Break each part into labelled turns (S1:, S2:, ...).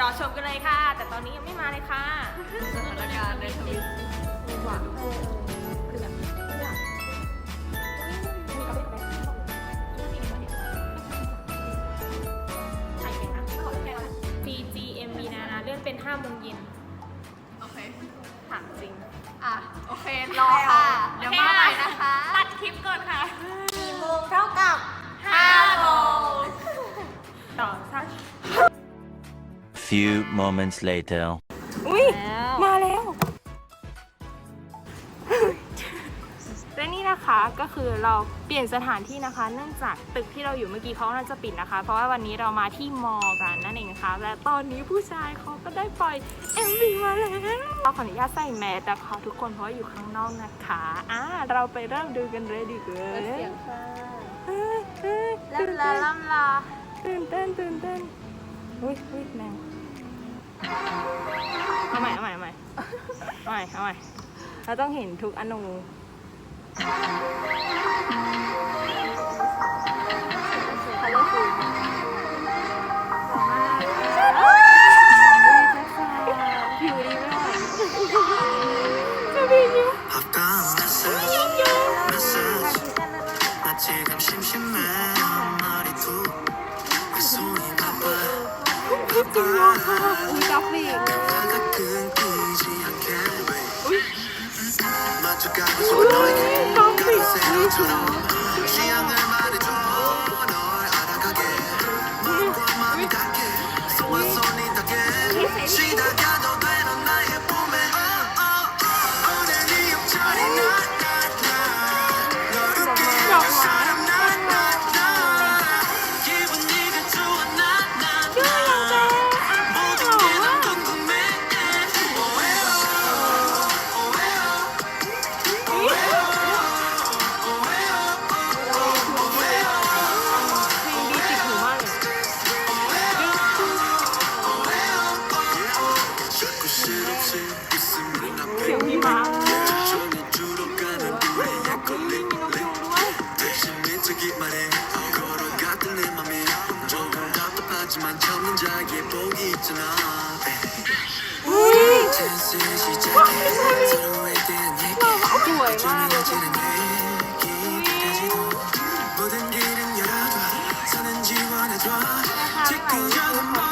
S1: รอชมกันเลยค่ะ แต่ตอนนี้ยังไม่มาเลยค่ะ
S2: สถานการณ์ในทวิตหวาน
S1: PGMV นานาเลื่อนเป็น 5 โมงเย็น
S2: โอเค
S1: ถามจริง
S2: อะ โอเค รอค่ะ เดี๋ยวมาใหม่นะคะ
S1: ตัดคลิปก่อนค่ะ
S3: Few moments later.
S1: อุ้ย
S2: แล้ว
S1: มาแล้ว และนี่นะคะก็คือเราเปลี่ยนสถานที่นะคะ เนื่องจากตึกที่เราอยู่เมื่อกี้เขาน่าจะปิดนะคะ เพราะว่าวันนี้เรามาที่มอกันนั่นเองนะคะและตอนนี้ผู้ชายเขาก็ได้ปล่อย MV มาแล้วเราขออนุญาตใส่แมสนะคะทุกคนเพราะว่าอยู่ข้างนอกนะคะอ่าเราไปเริ่มดูกันเลยดีกว่า
S2: เปิดเสียงค่ะ
S1: เฮ้ยเฮ้ย
S4: ล่ำลาล่ำลา
S1: ตื่นเต้นตื่นเต้นอุ้ยอุ้ยแมง เอาใหม่เอาใหม่เอาใหม่เอาใหม่เอาใหม่เราต้องเห็นทุกอนู
S2: คัลเลอร์ฟูล
S1: ผิวดีไม่ไหวจะบินอยู่
S5: 아까 message message 나 지금 심심해 말이 툭왜 손이 바빠 맛있군요. 우리 카페. 카페. 걸어갔던 내 맘이 조금 답답하지만 참는 자기의 복이 있잖아 우와 이 사람이 엄마 너무 좋아해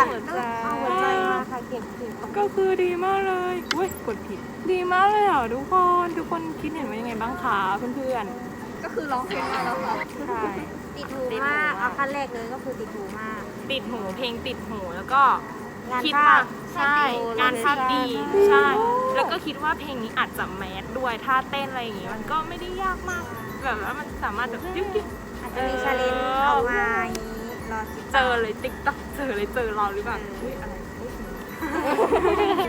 S1: ปัดปัด
S2: หัวใจ
S4: เอาหัวใจมาค่ะเก็บเก็บ
S1: ก็คือดีมากเลยอุ้ยกดผิด ดีมากเลยอะทุกคน ทุกคนคิดเห็นว่ายังไงบ้างคะเพื่อน
S2: ก็คือร้องเพลงมาแล้วค่ะ
S1: ๆใช่
S4: ติดหูมากเอาขั้นแรกเลยก็คือติดหูมาก
S1: ติดหูเพลงติดหูแล้วก็
S4: งาน
S1: คิด
S4: ภา
S1: ว่า
S4: พ
S1: ใช่
S4: โอ้
S1: งานภาพดี
S4: ใช่
S1: ใช่ แล้วก็คิดว่าเพลงนี้อาจจะแมสด้วยท่าเต้นอะไรอย่างงี้มันก็ไม่ได้ยากมาก แบบว่ามันสามารถแบบยึกยึก
S4: อาจจะมีชาเลนจ์ออกมาอย่างนี้ รอติด
S1: เจอเลยติ๊กต็อกเจอเลยเจอเราหรือเปล่าอุ้ยอะไรอุ๊ย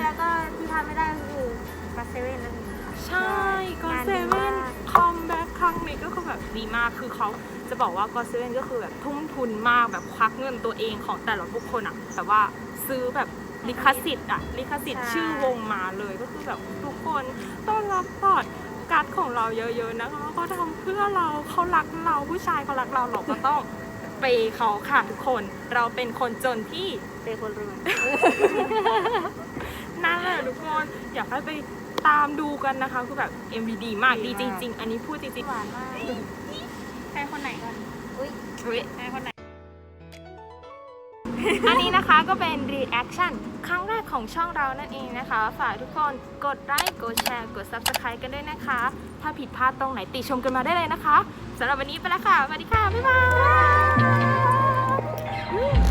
S4: แล้วก็ที่ทำไม่ได้ก็คือกัสเซเว่นนั่นเองค่ะ
S1: ใช่ก็
S4: งาน
S1: เซ
S4: ดี
S1: เว่
S4: มานก
S1: คัมแบ็คครั้งนี้ก็คือดีมากคือเขาจะบอกว่าก็เซเว่นก็คือแบบทุ่มทุนมากแบบควักเงินตัวเองของแต่ละบุคคลอะแต่ว่าซื้อแบบลิขสิทธิ์อะลิขสิทธิ์ชื่อวงมาเลยก็คือแบบทุกคนต้องรับพอร์ตการ์ดของเราเยอะๆนะคะเขาทำเพื่อเราเขารักเราผู้ชายเขารักเราเราก็ต้อง เปย์เขาค่ะทุกคน เราเป็นคนจนที่
S4: เป็นคนรวย
S1: นั่นแหละทุกคนอยากให้ไปตามดูกันนะคะคือแบบ MV ดีมากดีจริง ๆ อันนี้พูดจริงๆ
S4: หวานมาก
S2: ใครคนไหนก่อน
S4: อุ้ย
S1: อุ๊ย
S2: ใครคนไหน
S1: อันนี้นะคะก็เป็น reaction ครั้งแรกของช่องเรานั่นเองนะคะ ฝากทุกคนกดไลค์กดแชร์ กด subscribe กันด้วยนะคะ ถ้าผิดพลาดตรงไหนติชมกันมาได้เลยนะคะสำหรับวันนี้ไปแล้วค่ะสวัสดีค่ะ บ๊ายบาย Woo!